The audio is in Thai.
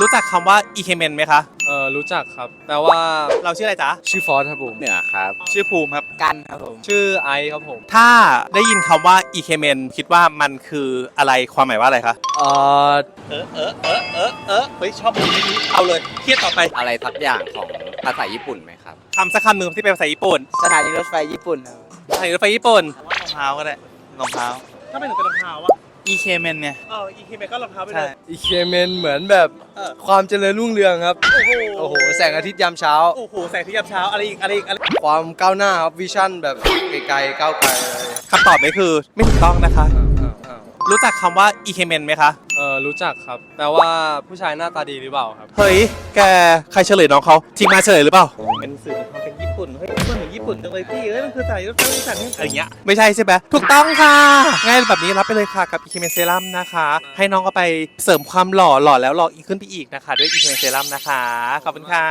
รู้จักคำว่าอีเคเมนไหมคะ เออรู้จักครับ แปลว่าเราชื่ออะไรจ๊ะ ชื่อฟอสครับผมเหนือครับ ชื่อภูมิครับ กันครับผมชื่อไอซ์ครับผมถ้าได้ยินคำว่าอีเคเมนคิดว่ามันคืออะไรความหมายว่าอะไรคะ เอ่อเออเออเออเออเออเฮ้ยชอบมุมนี้เอาเลยเครียดต่อไปอะไรสักอย่างของภาษาญี่ปุ่นไหมครับคำสักคำหนึ่งที่เป็นภาษาญี่ปุ่นสถานีรถไฟญี่ปุ่นครับสถานีรถไฟญี่ปุ่นรองเท้าก็ได้รองเท้า ถ้าเป็นหนูเป็นรองเท้าอะ e k m e n ไงเอออีเคเมนก็รองเท้าไปเลใช่ยอีเคเมนเหมือนแบบเออ ความเจริญรุ่งเรืองครับ โอ้โหโอ้โห แสงอาทิตย์ยามเช้า โอ้โหแสงที่ยามเช้าอะไรอีกอะไรอีกอะไรความก้าวหน้าครับวิชั่นแบบไกลๆก้าวไกลอะไรคำตอบนี้คือไม่ถูกต้องนะคะอ้าวอ้าวอ้าวรู้จักคำว่าอีเคเมนไหมคะเออรู้จักครับ แปลว่าผู้ชายหน้าตาดีหรือเปล่าครับ เฮ้ย แก ใครเฉลยน้องเขาทีมงานเฉลยหรือเปล่า เป็นสื่อความเป็นญี่ปุ่นเฮ้ยมันเหมือนญี่ปุ่นจังเลยพี่เอ้ยมันคือสายรถไฟอีสานอะไรอย่างเงี้ยไม่ใช่ใช่ไหมถูกต้องค่ะง่ายแบบนี้รับไปเลยค่ะกับอีเคเมนเซรั่มนะคะ ให้น้องเอาไปเสริมความหล่อหล่อแล้วหล่ออีกขึ้นไปอีกนะคะ ด้วยอีเคเมนเซรั่มนะคะขอบคุณค่ะ